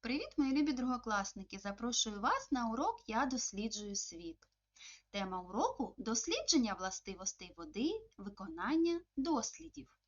Привіт, мої любі другокласники! Запрошую вас на урок Я досліджую світ. Тема уроку дослідження властивостей води, виконання дослідів.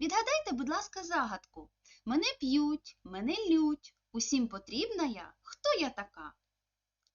Відгадайте, будь ласка, загадку. Мене п'ють, мене лють, усім потрібна я. Хто я така?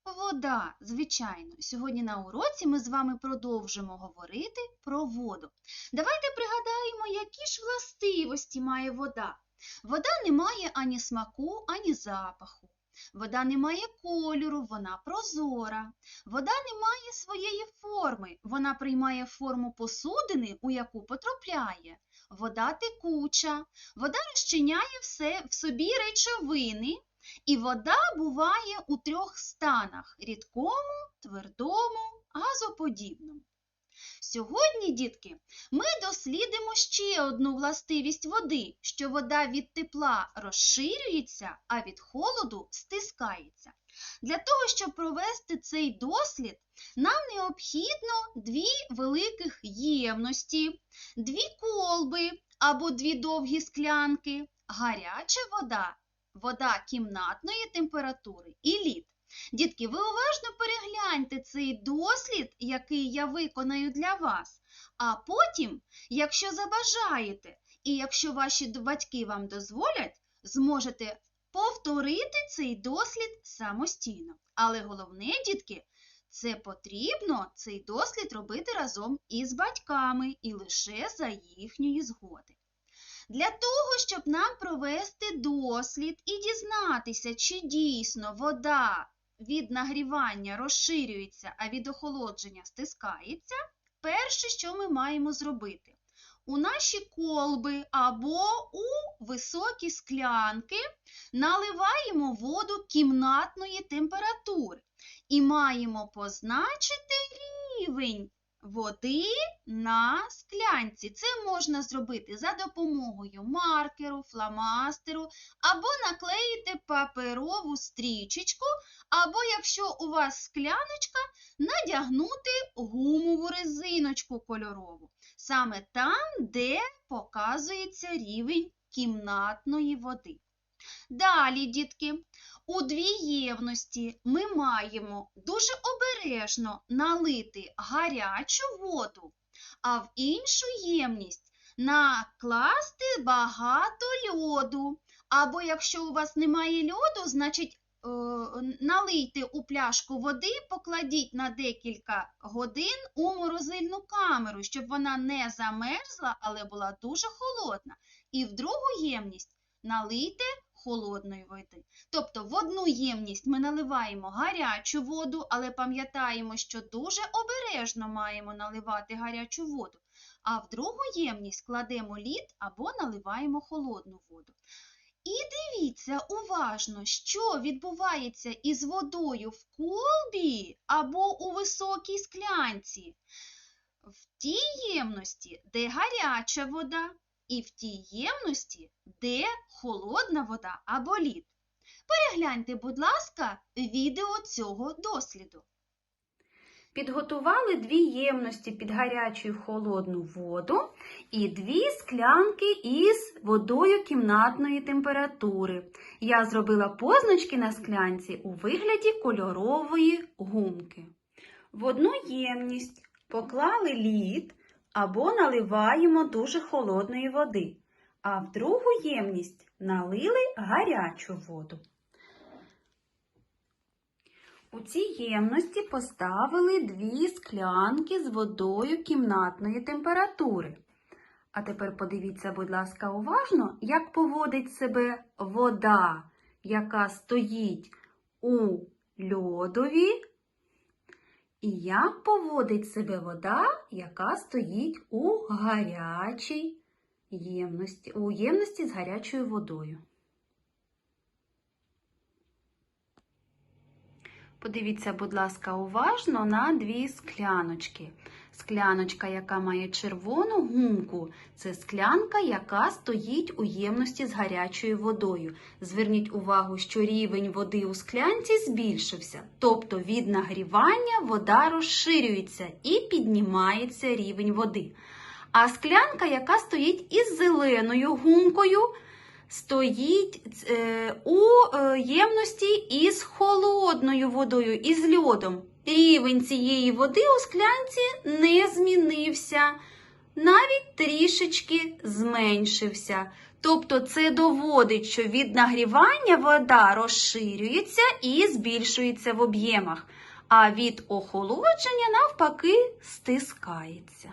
Вода, звичайно. Сьогодні на уроці ми з вами продовжимо говорити про воду. Давайте пригадаємо, які ж властивості має вода. Вода не має ані смаку, ані запаху. Вода не має кольору, вона прозора. Вода не має своєї форми, вона приймає форму посудини, у яку потрапляє. Вода текуча, вода розчиняє все в собі речовини, і вода буває у трьох станах рідкому, твердому, газоподібному. Сьогодні, дітки, ми дослідимо ще одну властивість води, що вода від тепла розширюється, а від холоду стискається. Для того, щоб провести цей дослід, нам необхідно дві великих ємності, дві колби або дві довгі склянки, гаряча вода, вода кімнатної температури і лід. Дітки, ви уважно перегляньте цей дослід, який я виконаю для вас. А потім, якщо забажаєте, і якщо ваші батьки вам дозволять, зможете повторити цей дослід самостійно. Але головне, дітки, це потрібно цей дослід робити разом із батьками і лише за їхньої згоди. Для того, щоб нам провести дослід і дізнатися, чи дійсно вода від нагрівання розширюється, а від охолодження стискається, перше, що ми маємо зробити? У наші колби або у високі склянки наливаємо воду кімнатної температури і маємо позначити рівень води на склянці. Це можна зробити за допомогою маркеру, фломастеру, або наклеїти паперову стрічечку, або, якщо у вас скляночка, надягнути гумову резиночку кольорову. Саме там, де показується рівень кімнатної води. Далі, дітки, у дві ємності ми маємо дуже обережно налити гарячу воду, а в іншу ємність накласти багато льоду. Або якщо у вас немає льоду, значить е, налийте у пляшку води, покладіть на декілька годин у морозильну камеру, щоб вона не замерзла, але була дуже холодна. І в другу ємність налийте холодної води. Тобто в одну ємність ми наливаємо гарячу воду, але пам'ятаємо, що дуже обережно маємо наливати гарячу воду, а в другу ємність кладемо лід або наливаємо холодну воду. І дивіться уважно, що відбувається із водою в колбі або у високій склянці. В тій ємності, де гаряча вода, і в тій ємності, де холодна вода або лід. Перегляньте, будь ласка, відео цього досліду. Підготували дві ємності під гарячу холодну воду і дві склянки із водою кімнатної температури. Я зробила позначки на склянці у вигляді кольорової гумки. В одну ємність поклали лід або наливаємо дуже холодної води, а в другу ємність налили гарячу воду. У цій ємності поставили дві склянки з водою кімнатної температури. А тепер подивіться, будь ласка, уважно, як поводить себе вода, яка стоїть у льодові, і як поводить себе вода, яка стоїть у гарячій ємності, у ємності з гарячою водою. Подивіться, будь ласка, уважно на дві скляночки. Скляночка, яка має червону гумку, це склянка, яка стоїть у ємності з гарячою водою. Зверніть увагу, що рівень води у склянці збільшився, тобто від нагрівання вода розширюється і піднімається рівень води. А склянка, яка стоїть із зеленою гумкою, стоїть е, у е, ємності із холодною водою, із льодом. Рівень цієї води у склянці не змінився, навіть трішечки зменшився. Тобто це доводить, що від нагрівання вода розширюється і збільшується в об'ємах, а від охолодження навпаки стискається.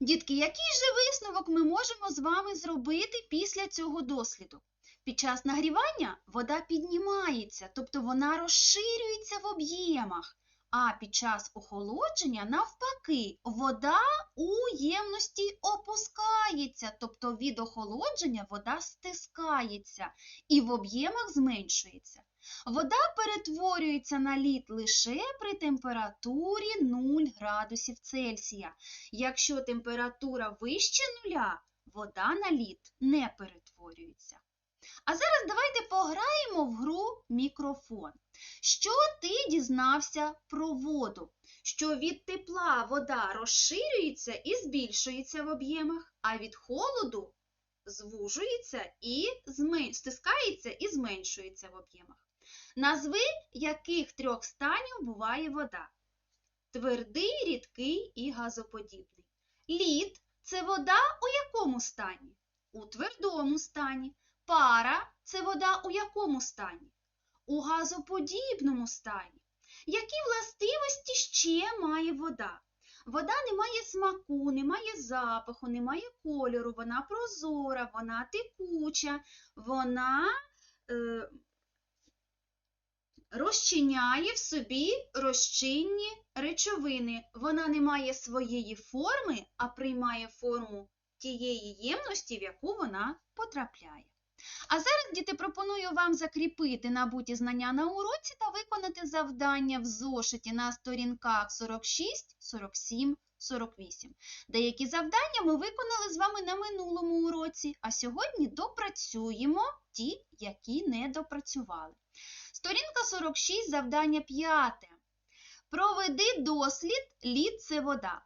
Дітки, який же висновок ми можемо з вами зробити після цього досліду? Під час нагрівання вода піднімається, тобто вона розширюється в об'ємах, а під час охолодження, навпаки, вода у ємності опускається, тобто від охолодження вода стискається і в об'ємах зменшується. Вода перетворюється на лід лише при температурі 0 градусів Цельсія. Якщо температура вище нуля, вода на лід не перетворюється. А зараз давайте пограємо в гру мікрофон. Що ти дізнався про воду? Що від тепла вода розширюється і збільшується в об'ємах, а від холоду звужується і змен- стискається і зменшується в об'ємах. Назви, яких трьох станів буває вода: твердий, рідкий і газоподібний. Лід це вода у якому стані? У твердому стані. Пара це вода у якому стані? У газоподібному стані. Які властивості ще має вода? Вода не має смаку, не має запаху, не має кольору, вона прозора, вона текуча, вона е, розчиняє в собі розчинні речовини. Вона не має своєї форми, а приймає форму тієї ємності, в яку вона потрапляє. А зараз, діти, пропоную вам закріпити набуті знання на уроці та виконати завдання в зошиті на сторінках 46, 47, 48. Деякі завдання ми виконали з вами на минулому уроці, а сьогодні допрацюємо ті, які не допрацювали. Сторінка 46, завдання 5. Проведи дослід лід це вода.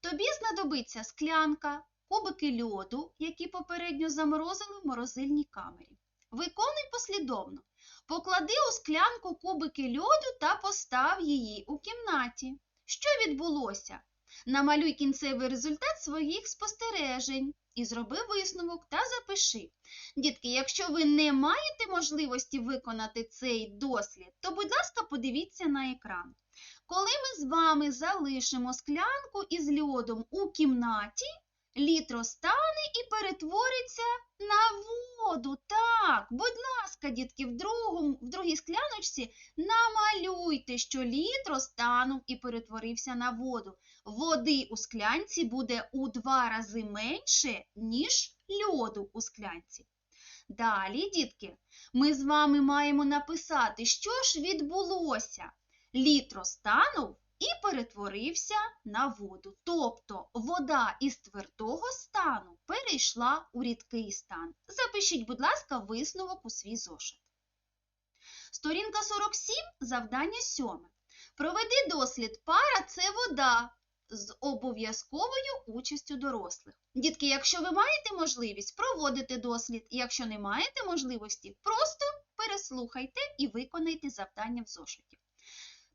Тобі знадобиться склянка, кубики льоду, які попередньо заморозили в морозильній камері. Виконуй послідовно. Поклади у склянку кубики льоду та постав її у кімнаті. Що відбулося? Намалюй кінцевий результат своїх спостережень і зроби висновок та запиши. Дітки, якщо ви не маєте можливості виконати цей дослід, то, будь ласка, подивіться на екран. Коли ми з вами залишимо склянку із льодом у кімнаті, лід розтане і перетвориться на воду. Так, будь ласка, дітки, в, другому, в другій скляночці намалюйте, що лід розтанув і перетворився на воду. Води у склянці буде у два рази менше, ніж льоду у склянці. Далі, дітки, ми з вами маємо написати, що ж відбулося. Лід розтанув і перетворився на воду. Тобто вода із твердого стану перейшла у рідкий стан. Запишіть, будь ласка, висновок у свій зошит. Сторінка 47, завдання 7. Проведи дослід пара це вода з обов'язковою участю дорослих. Дітки, якщо ви маєте можливість, проводите дослід. Якщо не маєте можливості, просто переслухайте і виконайте завдання в зошиті.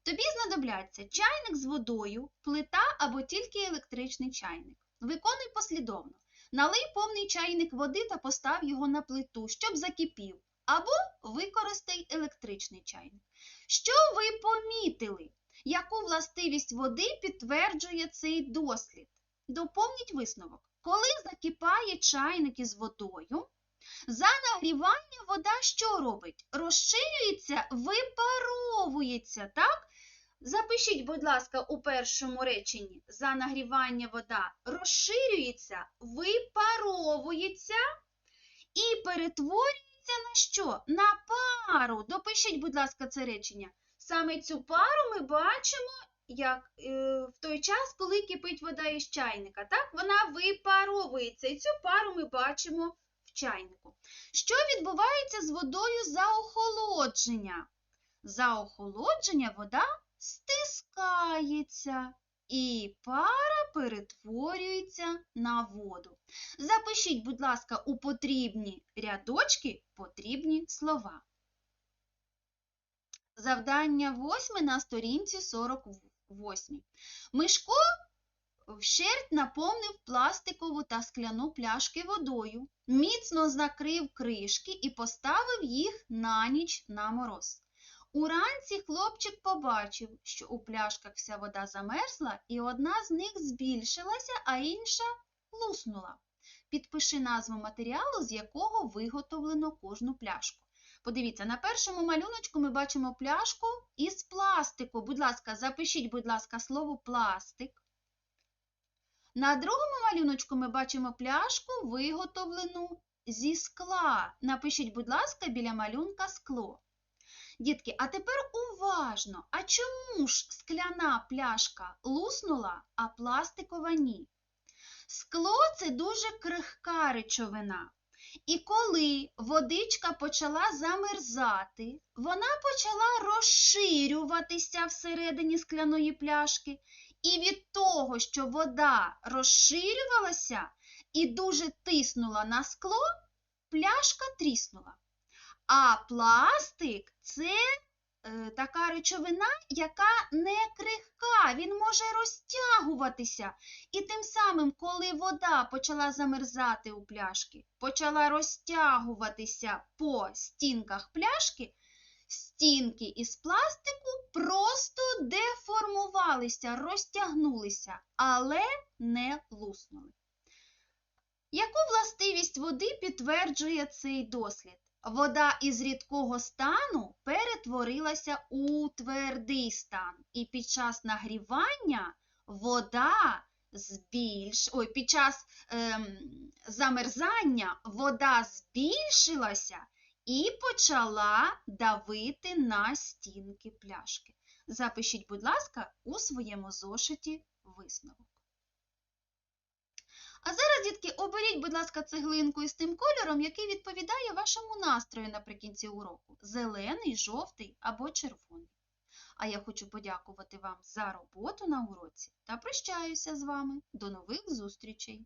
Тобі знадобляться чайник з водою, плита або тільки електричний чайник. Виконуй послідовно. Налий повний чайник води та постав його на плиту, щоб закипів, або використай електричний чайник. Що ви помітили? Яку властивість води підтверджує цей дослід? Доповніть висновок. Коли закипає чайник із водою, за нагрівання вода що робить? Розширюється, випаровується, так? Запишіть, будь ласка, у першому реченні за нагрівання вода розширюється, випаровується і перетворюється на що? На пару. Допишіть, будь ласка, це речення. Саме цю пару ми бачимо як, е, в той час, коли кипить вода із чайника. Так? Вона випаровується. І цю пару ми бачимо в чайнику. Що відбувається з водою за охолодження? За охолодження вода стискається. і пара перетворюється на воду. Запишіть, будь ласка, у потрібні рядочки потрібні слова. Завдання восьме на сторінці 48. Мишко вщерть наповнив пластикову та скляну пляшки водою, міцно закрив кришки і поставив їх на ніч на мороз. Уранці хлопчик побачив, що у пляшках вся вода замерзла, і одна з них збільшилася, а інша луснула. Підпиши назву матеріалу, з якого виготовлено кожну пляшку. Подивіться, на першому малюночку ми бачимо пляшку із пластику. Будь ласка, запишіть, будь ласка, слово пластик. На другому малюночку ми бачимо пляшку, виготовлену зі скла. Напишіть, будь ласка, біля малюнка скло. Дітки, а тепер уважно. А чому ж скляна пляшка луснула, а пластикова ні? Скло це дуже крихка речовина. І коли водичка почала замерзати, вона почала розширюватися всередині скляної пляшки. І від того, що вода розширювалася і дуже тиснула на скло, пляшка тріснула. А пластик це е, така речовина, яка не крихка, він може розтягуватися. І тим самим, коли вода почала замерзати у пляшки, почала розтягуватися по стінках пляшки, стінки із пластику просто деформувалися, розтягнулися, але не луснули. Яку властивість води підтверджує цей дослід? Вода із рідкого стану перетворилася у твердий стан, і під час нагрівання вода збільш... Ой, під час ем, замерзання вода збільшилася і почала давити на стінки пляшки. Запишіть, будь ласка, у своєму зошиті висновок. А зараз, дітки, оберіть, будь ласка, цеглинку із тим кольором, який відповідає вашому настрою наприкінці уроку зелений, жовтий або червоний. А я хочу подякувати вам за роботу на уроці та прощаюся з вами. До нових зустрічей!